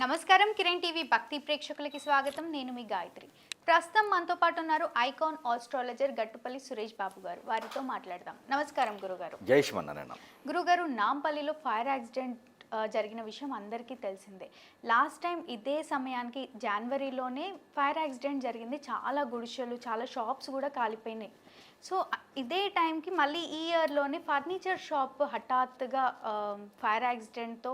నమస్కారం కిరణ్ టీవీ భక్తి ప్రేక్షకులకి స్వాగతం. నేను మీ గాయత్రి. ప్రస్తుతం మనతో పాటు ఉన్నారు ఐకాన్ ఆస్ట్రాలజర్ గట్టుపల్లి సురేష్ బాబు గారు. వారితో మాట్లాడదాం. నమస్కారం గురుగారు. గురుగారు నాంపల్లిలో ఫైర్ యాక్సిడెంట్ జరిగిన విషయం అందరికీ తెలిసిందే. లాస్ట్ టైం ఇదే సమయానికి జనవరిలోనే ఫైర్ యాక్సిడెంట్ జరిగింది. చాలా గుడిసెలు చాలా షాప్స్ కూడా కాలిపోయినాయి. సో ఇదే టైంకి మళ్ళీ ఈ ఇయర్లోనే ఫర్నిచర్ షాప్ హఠాత్తుగా ఫైర్ యాక్సిడెంట్తో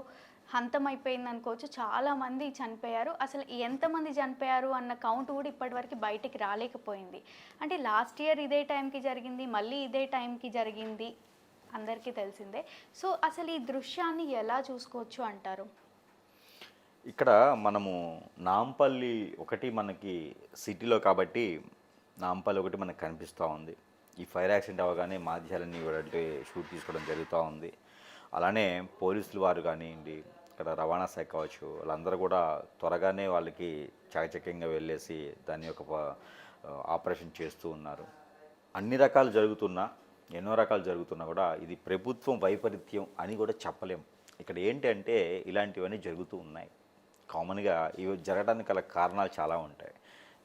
హంతమైపోయింది అనుకోవచ్చు చాలా మంది చనిపోయారు. అసలు ఎంతమంది చనిపోయారు అన్న కౌంట్ కూడా ఇప్పటివరకు బయటికి రాలేకపోయింది. అంటే లాస్ట్ ఇయర్ ఇదే టైంకి జరిగింది మళ్ళీ ఇదే టైంకి జరిగింది అందరికీ తెలిసిందే. సో అసలు ఈ దృశ్యాన్ని ఎలా చూసుకోవచ్చు అంటారు? ఇక్కడ మనము నాంపల్లి ఒకటి మనకి సిటీలో కాబట్టి నాంపల్లి ఒకటి మనకు కనిపిస్తూ ఉంది. ఈ ఫైర్ యాక్సిడెంట్ అవగానే మాధ్యాలన్నీ కూడా అంటే షూట్ తీసుకోవడం జరుగుతూ ఉంది. అలానే పోలీసులు వారు కానివ్వండి ఇక్కడ రవాణా శాఖ కావచ్చు వాళ్ళందరూ కూడా త్వరగానే వాళ్ళకి చకచక్యంగా వెళ్ళేసి దాని యొక్క ప- ఆపరేషన్ చేస్తూ ఉన్నారు. అన్ని రకాలు జరుగుతున్నా ఎన్నో రకాలు జరుగుతున్నా కూడా ఇది ప్రభుత్వం వైపరీత్యం అని కూడా చెప్పలేం. ఇక్కడ ఏంటంటే ఇలాంటివన్నీ జరుగుతూ ఉన్నాయి. కామన్గా ఇవి జరగడానికి గల కారణాలు చాలా ఉంటాయి.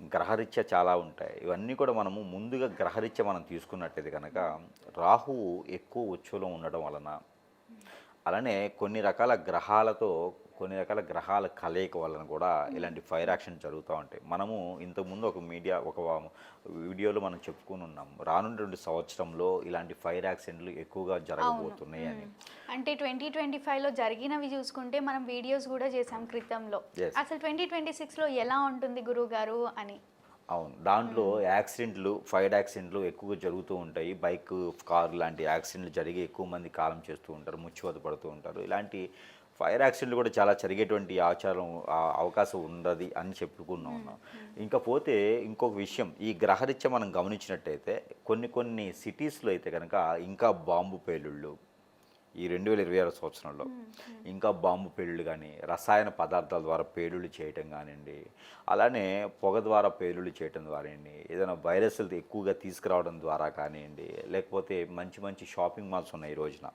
గ్రహరీత్య చాలా ఉంటాయి. ఇవన్నీ కూడా మనము ముందుగా గ్రహరీత్య మనం తీసుకున్నట్టయితే కనుక రాహువు ఎక్కువ ఉచ్చులో ఉండడం వలన అలానే కొన్ని రకాల గ్రహాలతో కొన్ని రకాల గ్రహాల కలయిక వలన కూడా ఇలాంటి ఫైర్ యాక్షన్ జరుగుతూ ఉంటాయి. మనము ఇంతకుముందు ఒక మీడియా ఒక వీడియోలో మనం చెప్పుకుని ఉన్నాం. రానున్నటువంటి సంవత్సరంలో ఇలాంటి ఫైర్ యాక్సిడెంట్లు ఎక్కువగా జరగబోతున్నాయి అని. అంటే ట్వంటీ ట్వంటీ ఫైవ్లో జరిగినవి చూసుకుంటే మనం వీడియోస్ కూడా చేసాం క్రితంలో. అసలు ట్వంటీ ట్వంటీ సిక్స్లో ఎలా ఉంటుంది గురువు గారు అని? అవును. దాంట్లో యాక్సిడెంట్లు ఫైర్ యాక్సిడెంట్లు ఎక్కువగా జరుగుతూ ఉంటాయి. బైక్ కార్ లాంటి యాక్సిడెంట్లు జరిగి ఎక్కువ మంది కాలం చేస్తూ ఉంటారు ముచ్చివత పడుతూ ఉంటారు. ఇలాంటి ఫైర్ యాక్సిడెంట్లు కూడా చాలా జరిగేటువంటి ఆచారం అవకాశం ఉండదు అని చెప్పుకున్నాం ఉన్నాం. ఇంకా పోతే ఇంకొక విషయం ఈ గ్రహరీత్యా మనం గమనించినట్టయితే కొన్ని కొన్ని సిటీస్లో అయితే కనుక ఇంకా బాంబు పేలుళ్ళు ఈ రెండు వేల ఇరవై ఆరు సంవత్సరంలో. ఇంకా బాంబు పేలుళ్ళు కానీ రసాయన పదార్థాల ద్వారా పేలుళ్ళు చేయటం కానివ్వండి అలానే పొగ ద్వారా పేలుళ్ళు చేయటం ద్వారాండి ఏదైనా వైరస్లు ఎక్కువగా తీసుకురావడం ద్వారా కానివ్వండి లేకపోతే మంచి మంచి షాపింగ్ మాల్స్ ఉన్నాయి ఈ రోజున.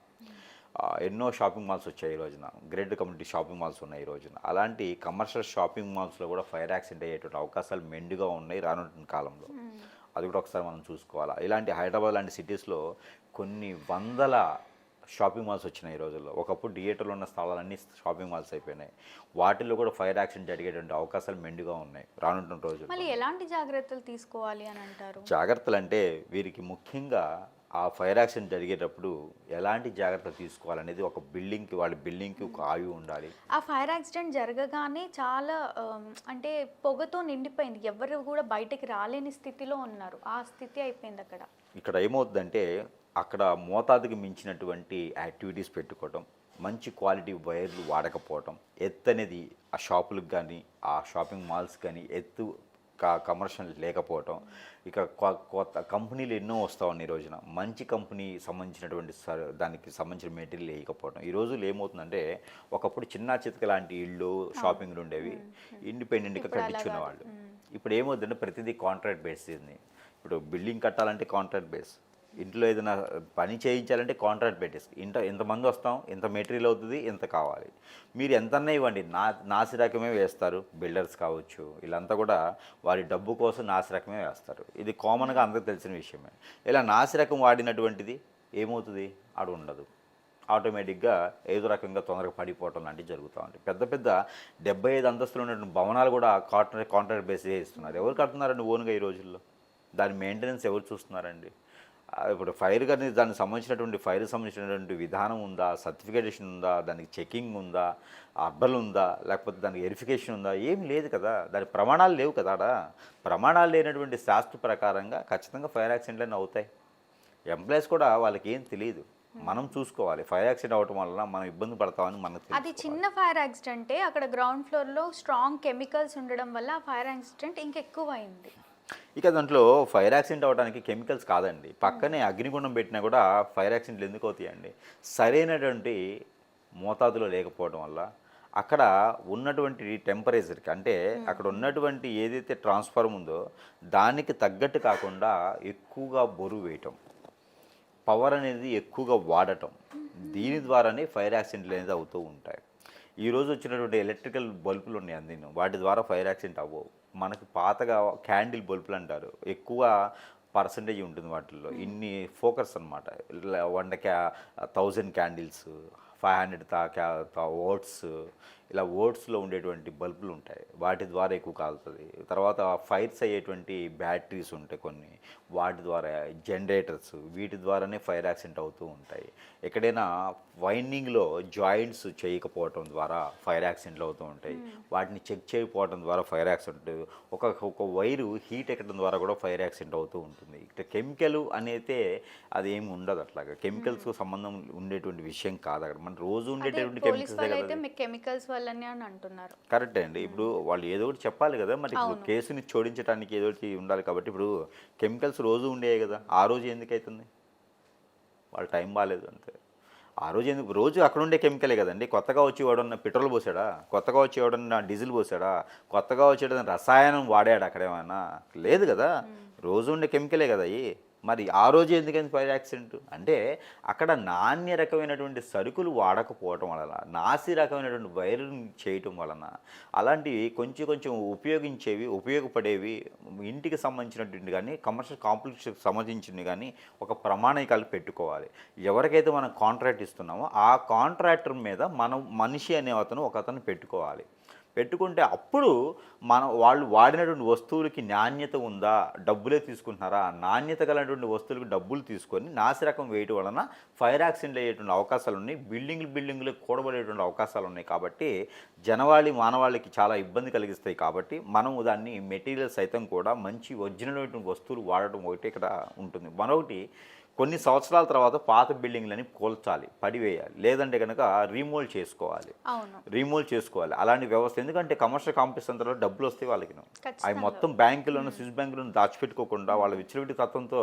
ఎన్నో షాపింగ్ మాల్స్ వచ్చాయి ఈ రోజున. గ్రేట్ కమ్యూనిటీ షాపింగ్ మాల్స్ ఉన్నాయి ఈ రోజున. అలాంటి కమర్షియల్ షాపింగ్ మాల్స్లో కూడా ఫైర్ యాక్సిడెంట్ అయ్యేటువంటి అవకాశాలు మెండుగా ఉన్నాయి రానున్న కాలంలో. అది కూడా ఒకసారి మనం చూసుకోవాలా. ఇలాంటి హైదరాబాద్ లాంటి సిటీస్లో కొన్ని వందల షాపింగ్ మాల్స్ వచ్చినాయి ఈ రోజుల్లో. ఒకప్పుడు థియేటర్లో ఉన్న స్థలాలన్నీ షాపింగ్ మాల్స్ అయిపోయినాయి. వాటిల్లో కూడా ఫైర్ యాక్సిడెంట్ జరిగేటువంటి అవకాశాలు మెండుగా ఉన్నాయి రానున్న రోజుల్లో. మళ్ళీ ఎలాంటి జాగ్రత్తలు తీసుకోవాలి అని అంటారు? జాగ్రత్తలు అంటే వీరికి ముఖ్యంగా ఆ ఫైర్ యాక్సిడెంట్ జరిగేటప్పుడు ఎలాంటి జాగ్రత్తలు తీసుకోవాలనేది ఒక బిల్డింగ్కి వాళ్ళ బిల్డింగ్కి ఒక ఆయువు ఉండాలి. ఆ ఫైర్ యాక్సిడెంట్ జరగగానే చాలా అంటే పొగతో నిండిపోయింది. ఎవరు కూడా బయటకి రాలేని స్థితిలో ఉన్నారు. ఆ స్థితి అయిపోయింది అక్కడ. ఇక్కడ ఏమవుతుందంటే అక్కడ మోతాదుకి మించినటువంటి యాక్టివిటీస్ పెట్టుకోవటం మంచి క్వాలిటీ వైర్లు వాడకపోవటం ఎత్తు అనేది ఆ షాపులకు కానీ ఆ షాపింగ్ మాల్స్ కానీ ఎత్తు కా- కమర్షియల్ లేకపోవటం. ఇక కొత్త కంపెనీలు ఎన్నో వస్తూ ఉన్నాయి ఈ రోజున. మంచి కంపెనీ సంబంధించినటువంటి దానికి సంబంధించిన మెటీరియల్ వేయకపోవటం. ఈ రోజుల్లో ఏమవుతుందంటే ఒకప్పుడు చిన్న చితక లాంటి ఇళ్ళు షాపింగ్లు ఉండేవి. ఇండిపెండెంట్గా కట్టించుకునే వాళ్ళు ఇప్పుడు ఏమవుతుందంటే ప్రతిదీ కాంట్రాక్ట్ బేస్ ఇప్పుడు బిల్డింగ్ కట్టాలంటే కాంట్రాక్ట్ బేస్. ఇంట్లో ఏదైనా పని చేయించాలంటే కాంట్రాక్ట్ పెట్టేసి ఇంత ఎంతమంది వస్తాం ఎంత మెటీరియల్ అవుతుంది ఎంత కావాలి. మీరు ఎంతన్నా ఇవ్వండి. నా నాసిరకమే వేస్తారు బిల్డర్స్ కావచ్చు వీళ్ళంతా కూడా వారి డబ్బు కోసం నాసిరకమే వేస్తారు. ఇది కామన్గా అందరికి తెలిసిన విషయమే. ఇలా నాసిరకం వాడినటువంటిది ఏమవుతుంది? ఆడు ఉండదు. ఆటోమేటిక్గా ఏదో రకంగా తొందరగా పడిపోవటం లాంటివి జరుగుతూ ఉంటాయి. పెద్ద పెద్ద డెబ్బై ఐదు అంతస్తులు ఉన్నటువంటి భవనాలు కూడా కాంట్రాక్ట్ కాంట్రాక్ట్ బేస్ ఇస్తున్నారు ఎవరు కడుతున్నారండి ఓన్గా ఈ రోజుల్లో? దాని మెయింటెనెన్స్ ఎవరు చూస్తున్నారండి? ఇప్పుడు ఫైర్ కానీ దానికి సంబంధించినటువంటి ఫైర్ సంబంధించినటువంటి విధానం ఉందా? సర్టిఫికేషన్ ఉందా? దానికి చెకింగ్ ఉందా? అర్బల్ ఉందా? లేకపోతే దానికి వెరిఫికేషన్ ఉందా? ఏం లేదు కదా. దాని ప్రమాణాలు లేవు కదా ఆడ. ప్రమాణాలు లేనటువంటి శాస్త్ర ప్రకారంగా ఖచ్చితంగా ఫైర్ యాక్సిడెంట్లన్నీ అవుతాయి. ఎంప్లాయీస్ కూడా వాళ్ళకి ఏం తెలియదు. మనం చూసుకోవాలి. ఫైర్ యాక్సిడెంట్ అవటం వలన మనం ఇబ్బంది పడతామని మనకు అది. చిన్న ఫైర్ యాక్సిడెంటే అక్కడ గ్రౌండ్ ఫ్లోర్లో స్ట్రాంగ్ కెమికల్స్ ఉండడం వల్ల ఫైర్ యాక్సిడెంట్ ఇంకెక్కువ అయింది ఇక దాంట్లో ఫైర్ యాక్సిడెంట్ అవడానికి కెమికల్స్ కాదండి. పక్కనే అగ్నిగుండం పెట్టినా కూడా ఫైర్ యాక్సిడెంట్లు ఎందుకు అవుతాయండి? సరైనటువంటి మోతాదులో లేకపోవడం వల్ల అక్కడ ఉన్నటువంటి టెంపరేచర్కి అంటే అక్కడ ఉన్నటువంటి ఏదైతే ట్రాన్స్ఫార్మ్ ఉందో దానికి తగ్గట్టు కాకుండా ఎక్కువగా బరువు వేయటం పవర్ అనేది ఎక్కువగా వాడటం దీని ద్వారానే ఫైర్ యాక్సిడెంట్లు అనేది అవుతూ ఉంటాయి. ఈ రోజు వచ్చినటువంటి ఎలక్ట్రికల్ బల్బులు ఉన్నాయి అందిన వాటి ద్వారా ఫైర్ యాక్సిడెంట్ అవ్వవు. మనకి పాతగా క్యాండిల్ బల్బులు అంటారు. ఎక్కువ పర్సంటేజ్ ఉంటుంది వాటిల్లో. ఇన్ని ఫోకస్ అనమాట వన్ క్యా థౌజండ్ క్యాండిల్స్ ఫైవ్ హండ్రెడ్ తా క్యా ఓట్స్ ఇలా ఓట్స్లో ఉండేటువంటి బల్బులు ఉంటాయి. వాటి ద్వారా ఎక్కువ కాలుతుంది. తర్వాత ఫైర్స్ అయ్యేటువంటి బ్యాటరీస్ ఉంటాయి కొన్ని. వాటి ద్వారా జనరేటర్స్ వీటి ద్వారానే ఫైర్ యాక్సిడెంట్ అవుతూ ఉంటాయి. ఎక్కడైనా వైండింగ్లో జాయింట్స్ చేయకపోవటం ద్వారా ఫైర్ యాక్సిడెంట్లు అవుతూ ఉంటాయి. వాటిని చెక్ చేయకపోవడం ద్వారా ఫైర్ యాక్సిడెంట్ ఒక ఒక వైరు హీట్ ఎక్కడం ద్వారా కూడా ఫైర్ యాక్సిడెంట్ అవుతూ ఉంటుంది. ఇక్కడ కెమికల్ అనేది అది ఏమి ఉండదు అట్లాగా. కెమికల్స్కు సంబంధం ఉండేటువంటి విషయం కాదు అక్కడ. మన రోజు ఉండేటువంటి పోలీస్ కెమికల్స్ అయితే మీకు కెమికల్స్ వల్లనే అని అంటున్నారు. కరెక్ట్ అండి. ఇప్పుడు వాళ్ళు ఏదో ఒకటి చెప్పాలి కదా మరి ఇప్పుడు కేసుని చోడించడానికి ఏదో ఒకటి ఉండాలి కాబట్టి ఇప్పుడు కెమికల్స్ రోజు ఉండేవి కదా ఆ రోజు ఎందుకు అవుతుంది వాళ్ళ టైం బాగాలేదు అంతే. ఆ రోజు ఎందుకు రోజు అక్కడ ఉండే కెమికలే కదండి. కొత్తగా వచ్చి ఎవడన్నా పెట్రోల్ పోసాడా? కొత్తగా వచ్చి ఎవడన్నా డీజిల్ పోసాడా? కొత్తగా వచ్చి ఎవడన్నా రసాయనం వాడాడు అక్కడ ఏమైనా? లేదు కదా. రోజు ఉండే కెమికలే కదా అవి మరి ఆ రోజు ఎందుకని ఫైర్ యాక్సిడెంట్? అంటే అక్కడ నాణ్య రకమైనటువంటి సరుకులు వాడకపోవటం వలన నాసి రకమైనటువంటి వైరుని చేయటం వలన అలాంటివి కొంచెం కొంచెం ఉపయోగించేవి ఉపయోగపడేవి ఇంటికి సంబంధించినటువంటి కానీ కమర్షియల్ కాంప్లెక్స్కి సంబంధించినవి కానీ ఒక ప్రమాణికాలు పెట్టుకోవాలి. ఎవరికైతే మనం కాంట్రాక్ట్ ఇస్తున్నామో ఆ కాంట్రాక్టర్ మీద మనం మనిషి అనే అతను ఒక అతను పెట్టుకోవాలి. పెట్టుకుంటే అప్పుడు మనం వాళ్ళు వాడినటువంటి వస్తువులకి నాణ్యత ఉందా? డబ్బులే తీసుకుంటున్నారా? నాణ్యత గలటువంటి వస్తువులకు డబ్బులు తీసుకొని నాసిరకం వేయటం వలన ఫైర్ యాక్సిడెంట్ అయ్యేటువంటి అవకాశాలు ఉన్నాయి. బిల్డింగ్లు బిల్డింగ్లు కూడబడేటువంటి అవకాశాలు ఉన్నాయి కాబట్టి జనవాళి మానవాళికి చాలా ఇబ్బంది కలిగిస్తాయి కాబట్టి మనం దాన్ని మెటీరియల్ సైతం కూడా మంచి ఒరిజినల్ వస్తువులు వాడటం ఒకటి ఇక్కడ ఉంటుంది. మరొకటి కొన్ని సంవత్సరాల తర్వాత పాత బిల్డింగ్లని కూల్చాలి పడివేయాలి. లేదంటే కనుక రీమోల్డ్ చేసుకోవాలి. రీమూవ్ చేసుకోవాలి. అలాంటి వ్యవస్థ ఎందుకంటే కమర్షియల్ కాంప్లెక్స్ అంతలో డబ్బులు వస్తాయి వాళ్ళకి అవి. మొత్తం బ్యాంకులను స్విస్ బ్యాంకులను దాచిపెట్టుకోకుండా వాళ్ళ విచ్చలవిడి తత్వంతో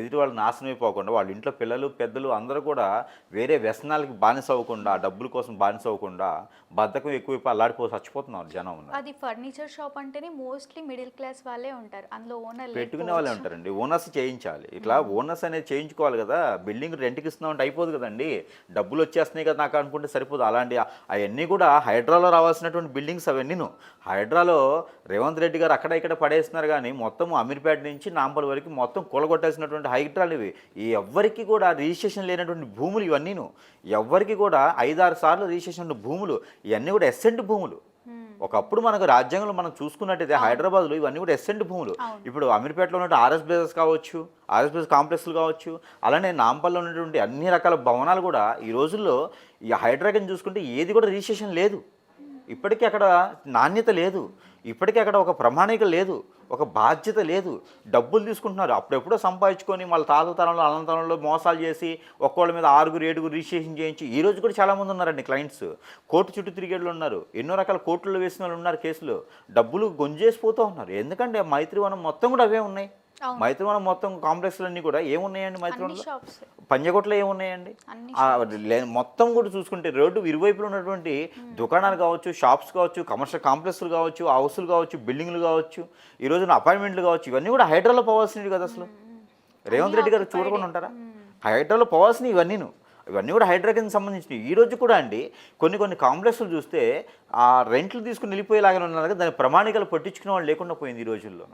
ఎదుటి వాళ్ళు నాశనం అయిపోకుండా వాళ్ళ ఇంట్లో పిల్లలు పెద్దలు అందరూ కూడా వేరే వ్యసనాలకి బానిస అవ్వకుండా డబ్బుల కోసం బానిస అవ్వకుండా బద్ధకం ఎక్కువైపోయి అల్లాడిపో చచ్చిపోతున్నారు జనం. అది ఫర్నిచర్ షాప్ అంటేనే మోస్ట్లీ మిడిల్ క్లాస్ వాళ్ళే ఉంటారు. అందులో ఓనర్ పెట్టుకునే వాళ్ళే ఉంటారండి. ఓనర్స్ చేయించాలి. ఇట్లా ఓనర్స్ అనేది చేయించుకోవాలి కదా. బిల్డింగ్ రెంట్కి ఇస్తున్నాం అంటే అయిపోదు కదండి. డబ్బులు వచ్చేస్తున్నాయి కదా నాకు అనుకుంటే సరిపోదు. అలాంటి అవన్నీ కూడా హైడ్రాలో రావాల్సినటువంటి బిల్డింగ్స్ అవన్నీను. హైడ్రాలో రేవంత్ రెడ్డి గారు అక్కడ ఇక్కడ పడేస్తున్నారు కానీ మొత్తం అమీర్పేట నుంచి నాంపల్ వరకు మొత్తం కూలగొట్టేసినటువంటి హైడ్రాలు ఇవి. ఎవ్వరికి కూడా రిజిస్ట్రేషన్ లేనటువంటి భూములు ఇవన్నీను. ఎవ్వరికి కూడా ఐదారు సార్లు రిజిస్ట్రేషన్ ఉన్న భూములు. ఇవన్నీ కూడా ఎస్సెంట్ భూములు. ఒకప్పుడు మనకు రాజ్యాంగంలో మనం చూసుకున్నట్టయితే హైదరాబాద్లో ఇవన్నీ కూడా ఎస్సెంట్ భూములు. ఇప్పుడు అమీర్పేటలో ఉన్నట్టు ఆర్ఎస్ బేసెస్ కావచ్చు ఆర్ఎస్ బేస్ కాంప్లెక్స్లు కావచ్చు అలానే నాంపల్లో ఉన్నటువంటి అన్ని రకాల భవనాలు కూడా ఈ రోజుల్లో ఈ హైడ్రాగన్ చూసుకుంటే ఏది కూడా రిజిస్ట్రేషన్ లేదు. ఇప్పటికీ అక్కడ నాణ్యత లేదు. ఇప్పటికీ అక్కడ ఒక ప్రమాణిక లేదు ఒక బాధ్యత లేదు. డబ్బులు తీసుకుంటున్నారు. అప్పుడెప్పుడో సంపాదించుకొని వాళ్ళ తాత తరంలో అనంతరంలో మోసాలు చేసి ఒక్కోళ్ళ మీద ఆరుగురు ఏడుగురు రిజిస్ట్రేషన్ చేయించి ఈ రోజు కూడా చాలామంది ఉన్నారండి క్లయింట్స్ కోర్టు చుట్టూ తిరిగేళ్ళు ఉన్నారు. ఎన్నో రకాల కోర్టుల్లో వేసిన వాళ్ళు ఉన్నారు కేసులు. డబ్బులు గొంజేసిపోతూ ఉన్నారు. ఎందుకంటే మైత్రివనం మొత్తం కూడా అవే ఉన్నాయి. మైత్రివనం మొత్తం కాంప్లెక్స్లన్నీ కూడా ఏమున్నాయండి మైత్రివనంలో పంజగుట్లో ఏమున్నాయండి? మొత్తం కూడా చూసుకుంటే రోడ్డు ఇరువైపులు ఉన్నటువంటి దుకాణాలు కావచ్చు షాప్స్ కావచ్చు కమర్షియల్ కాంప్లెక్స్లు కావచ్చు హౌస్లు కావచ్చు బిల్డింగ్లు కావచ్చు ఈ రోజున అపార్ట్మెంట్లు కావచ్చు ఇవన్నీ కూడా హైడ్రాలో పోవాల్సినవి కదా అసలు. రేవంత్ రెడ్డి గారు చూడకుండా ఉంటారా? హైడ్రాలో పోవాల్సినవి ఇవన్నీను. ఇవన్నీ కూడా హైడ్రా కింద సంబంధించినవి. ఈ రోజు కూడా అండి కొన్ని కొన్ని కాంప్లెక్స్లు చూస్తే ఆ రెంట్లు తీసుకుని వెళ్ళిపోయేలాగానే ఉన్నారు కదా దాని ప్రమాణికలు పట్టించుకునే వాళ్ళు లేకుండా పోయింది ఈ రోజుల్లో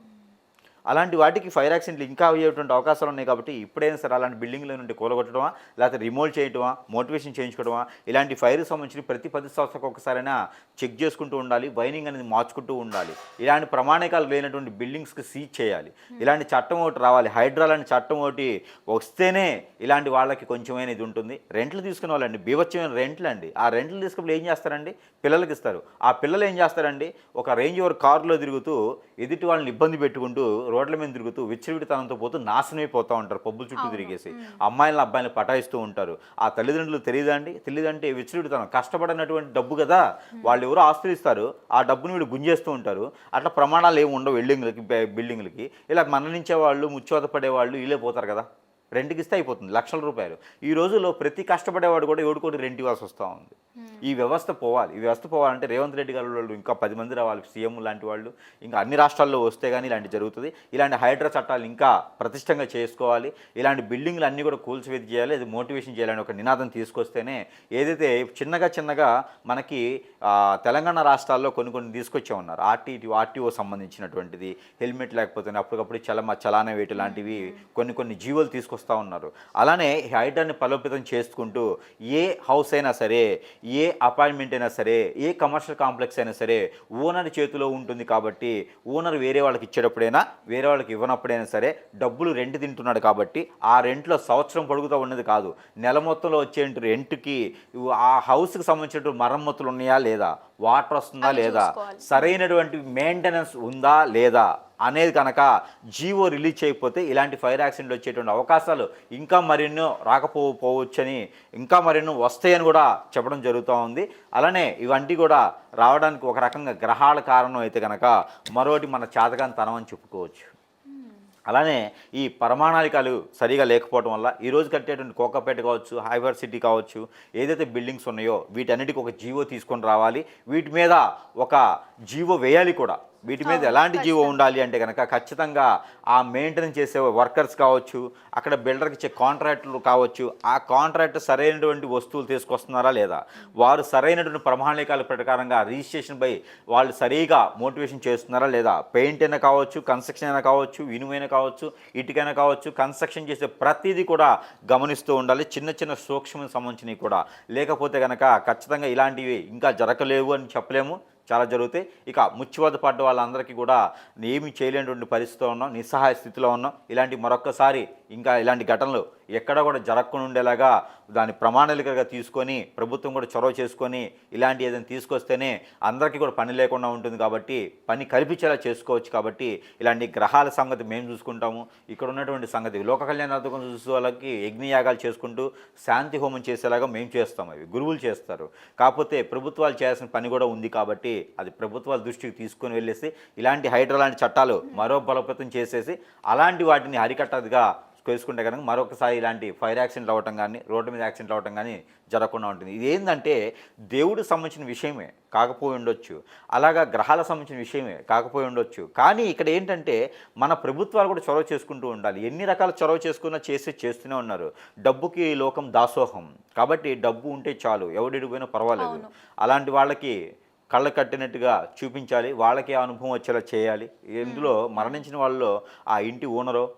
అలాంటి వాటికి ఫైర్ యాక్సిడెంట్లు ఇంకా అయ్యేటువంటి అవకాశాలు ఉన్నాయి కాబట్టి ఇప్పుడైనా సరే అలాంటి బిల్డింగ్ల నుండి కూలగొట్టడమా లేకపోతే రిమోట్ చేయటమా మోటివేషన్ చేయించుకోవడమా ఇలాంటి ఫైర్కి సంబంధించి ప్రతి పది సంవత్సరాలకు ఒకసారైనా చెక్ చేసుకుంటూ ఉండాలి వైనింగ్ అనేది మార్చుకుంటూ ఉండాలి. ఇలాంటి ప్రమాణికాలు లేనటువంటి బిల్డింగ్స్కి సీజ్ చేయాలి. ఇలాంటి చట్టం ఒకటి రావాలి. హైడ్రా లాంటి చట్టం ఒకటి వస్తేనే ఇలాంటి వాళ్ళకి కొంచెమైన ఇది ఉంటుంది. రెంట్లు తీసుకునే వాళ్ళండి. బీభత్సమైన రెంట్లు అండి. ఆ రెంట్లు తీసుకున్నప్పుడు ఏం చేస్తారండి? పిల్లలకి ఇస్తారు. ఆ పిల్లలు ఏం చేస్తారండి? ఒక రేంజ్ ఓవర్ కారులో తిరుగుతూ ఎదుటి వాళ్ళని ఇబ్బంది పెట్టుకుంటూ రోడ్ల మీద తిరుగుతూ విచ్చలవిడితనంతో పోతూ నాశనం అయిపోతూ ఉంటారు. పబ్బుల చుట్టూ తిరిగేసి. అమ్మాయిలను అబ్బాయిలను పటాయిస్తూ ఉంటారు. ఆ తల్లిదండ్రులు తెలియదండి తెలియదంటే విచ్చలవిడితనం. కష్టపడినటువంటి డబ్బు కదా. వాళ్ళు ఎవరో ఆస్తులు ఇస్తారు ఆ డబ్బుని వీళ్ళు గుంజేస్తూ ఉంటారు. అట్లా ప్రమాణాలు ఏమి ఉండవు. బిల్డింగ్లకి బిల్డింగ్లకి ఇలా మరణించే వాళ్ళు ముచ్చోత పడేవాళ్ళు వీళ్ళే పోతారు కదా. రెంట్కి ఇస్తే అయిపోతుంది లక్షల రూపాయలు. ఈ రోజుల్లో ప్రతి కష్టపడేవాడు కూడా ఏడుకోటి రెంట్ ఇవ్వాల్సి వస్తూ ఉంది. ఈ వ్యవస్థ పోవాలి. ఈ వ్యవస్థ పోవాలంటే రేవంత్ రెడ్డి గారు వాళ్ళు ఇంకా పది మంది రావాలి సీఎం లాంటి వాళ్ళు. ఇంకా అన్ని రాష్ట్రాల్లో వస్తే కానీ ఇలాంటి జరుగుతుంది. ఇలాంటి హైడ్రా చట్టాలు ఇంకా ప్రతిష్టంగా చేసుకోవాలి. ఇలాంటి బిల్డింగ్లు అన్నీ కూడా కూల్చివేది చేయాలి అది మోటివేషన్ చేయాలని ఒక నినాదం తీసుకొస్తేనే ఏదైతే చిన్నగా చిన్నగా మనకి తెలంగాణ రాష్ట్రాల్లో కొన్ని కొన్ని తీసుకొచ్చే ఉన్నారు. ఆర్టీ ఆర్టీఓ సంబంధించినటువంటిది హెల్మెట్ లేకపోతే అప్పటికప్పుడు చలమ చలానా వేటు లాంటివి కొన్ని కొన్ని జీవోలు తీసుకొస్తా ఉన్నారు. అలానే హైడ్రాని బలోపేతం చేసుకుంటూ ఏ హౌస్ అయినా సరే ఏ అపార్ట్మెంట్ అయినా సరే ఏ కమర్షియల్ కాంప్లెక్స్ అయినా సరే ఓనర్ చేతిలో ఉంటుంది కాబట్టి ఓనర్ వేరే వాళ్ళకి ఇచ్చేటప్పుడైనా వేరే వాళ్ళకి ఇవ్వనప్పుడైనా సరే డబ్బులు రెంట్ తింటున్నాడు కాబట్టి ఆ రెంట్లో సంవత్సరం పొడుగుతూ ఉన్నది కాదు. నెల మొత్తంలో వచ్చే రెంట్కి ఆ హౌస్కి సంబంధించిన మరమ్మతులు ఉన్నాయా లేదా? వాటర్ వస్తుందా లేదా. సరైనటువంటి మెయింటెనెన్స్ ఉందా లేదా? అనేది కనుక జీవో రిలీజ్ చేయకపోతే ఇలాంటి ఫైర్ యాక్సిడెంట్ వచ్చేటువంటి అవకాశాలు ఇంకా మరెన్నో రాకపోవచ్చని ఇంకా మరెన్నో వస్తాయని కూడా చెప్పడం జరుగుతూ ఉంది. అలానే ఇవన్నీ కూడా రావడానికి ఒక రకంగా గ్రహాల కారణం అయితే కనుక మరోటి మన చేతకాని తనం అని చెప్పుకోవచ్చు. అలానే ఈ ప్రమాణాలికలు సరిగా లేకపోవడం వల్ల ఈరోజు కట్టేటువంటి కోకపేట కావచ్చు హైబర్ సిటీ కావచ్చు ఏదైతే బిల్డింగ్స్ ఉన్నాయో వీటన్నిటికీ ఒక జీవో తీసుకొని రావాలి. వీటి మీద ఒక జీవో వేయాలి కూడా. వీటి మీద ఎలాంటి జీవో. ఉండాలి అంటే కనుక ఖచ్చితంగా ఆ మెయింటెనెన్స్ చేసే వర్కర్స్ కావచ్చు అక్కడ బిల్డర్కి ఇచ్చే కాంట్రాక్టులు కావచ్చు ఆ కాంట్రాక్ట్ సరైనటువంటి వస్తువులు తీసుకొస్తున్నారా లేదా? వారు సరైనటువంటి ప్రమాణికాల ప్రకారంగా రిజిస్ట్రేషన్ పై వాళ్ళు సరిగా మోటివేషన్ చేస్తున్నారా లేదా? పెయింట్ అయినా కావచ్చు కన్స్ట్రక్షన్ అయినా కావచ్చు ఇనుమైనా కావచ్చు ఇటుకైనా కావచ్చు కన్స్ట్రక్షన్ చేసే ప్రతిదీ కూడా గమనిస్తూ ఉండాలి. చిన్న చిన్న సూక్ష్మ సంబంధించినవి కూడా. లేకపోతే కనుక ఖచ్చితంగా ఇలాంటివి ఇంకా జరగలేవు అని చెప్పలేము. చాలా జరుగుతాయి. ఇక ముచ్చివద్ద పడ్డ వాళ్ళందరికీ కూడా ఏమి చేయలేనటువంటి పరిస్థితిలో ఉన్నాం నిస్సహాయ స్థితిలో ఉన్నాం. ఇలాంటి మరొక్కసారి ఇంకా ఇలాంటి ఘటనలు ఎక్కడ కూడా జరగకుండా ఉండేలాగా దాని ప్రమాణాలికగా తీసుకొని ప్రభుత్వం కూడా చొరవ చేసుకొని ఇలాంటి ఏదైనా తీసుకొస్తేనే అందరికీ కూడా పని లేకుండా ఉంటుంది కాబట్టి పని కల్పించేలా చేసుకోవచ్చు కాబట్టి ఇలాంటి గ్రహాల సంగతి మేము చూసుకుంటాము. ఇక్కడ ఉన్నటువంటి సంగతి లోక కళ్యాణార్థకం చూసే వాళ్ళకి యజ్ఞయాగాలు చేసుకుంటూ శాంతి హోమం చేసేలాగా మేము చేస్తాం అవి. గురువులు చేస్తారు. కాకపోతే ప్రభుత్వాలు చేయాల్సిన పని కూడా ఉంది కాబట్టి అది ప్రభుత్వాల దృష్టికి తీసుకొని వెళ్ళేసి ఇలాంటి హైడ్రా లాంటి చట్టాలు మరో బలోపేతం చేసేసి అలాంటి వాటిని అరికట్టదిగా చేసుకుంటే కనుక మరొకసారి ఇలాంటి ఫైర్ యాక్సిడెంట్ అవ్వటం కానీ రోడ్డు మీద యాక్సిడెంట్ అవ్వటం కానీ జరగకుండా ఉంటుంది. ఇది ఏంటంటే దేవుడికి సంబంధించిన విషయమే కాకపోయి ఉండొచ్చు. అలాగా గ్రహాలకు సంబంధించిన విషయమే కాకపోయి ఉండొచ్చు. కానీ ఇక్కడ ఏంటంటే మన ప్రభుత్వాలు కూడా చొరవ చేసుకుంటూ ఉండాలి. ఎన్ని రకాల చొరవ చేసుకున్నా చేసి చేస్తూనే ఉన్నారు. డబ్బుకి లోకం దాసోహం. కాబట్టి డబ్బు ఉంటే చాలు ఎవడికి పోయినా పర్వాలేదు. అలాంటి వాళ్ళకి కళ్ళ కట్టినట్టుగా చూపించాలి. వాళ్ళకి ఆ అనుభవం వచ్చేలా చేయాలి. ఇందులో మరణించిన వాళ్ళలో ఆ ఇంటి ఓనరో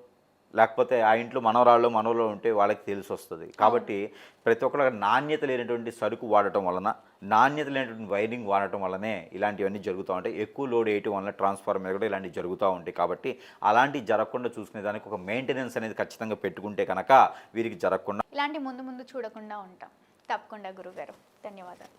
లేకపోతే ఆ ఇంట్లో మనవరాళ్ళు మనవలో ఉంటే వాళ్ళకి తెలిసి వస్తుంది. కాబట్టి ప్రతి ఒక్కరు నాణ్యత లేనటువంటి సరుకు వాడటం వలన నాణ్యత లేనటువంటి వైరింగ్ వాడటం వల్లనే ఇలాంటివన్నీ జరుగుతూ ఉంటాయి. ఎక్కువ లోడ్ వేయటం వలన ట్రాన్స్ఫార్మర్ మీద కూడా ఇలాంటివి జరుగుతూ ఉంటాయి. కాబట్టి అలాంటివి జరగకుండా చూసుకునే దానికి ఒక మెయింటెనెన్స్ అనేది ఖచ్చితంగా పెట్టుకుంటే కనుక వీరికి జరగకుండా ఇలాంటి ముందు ముందు చూడకుండా ఉంటాం. తప్పకుండా గురుగారు. ధన్యవాదాలు.